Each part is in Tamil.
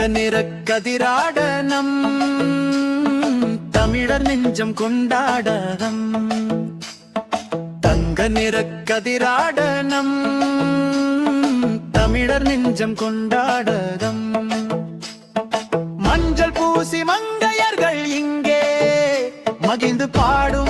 தங்க நிற கதிராடனம். தமிழர் நெஞ்சம் கொண்டாடனம் தங்க நிற கதிராடனம். தமிழர் நெஞ்சம் கொண்டாடனம் மஞ்சள் பூசி மங்கையர்கள் இங்கே மகிழ்ந்து பாடும்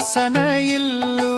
വാസനയില്ല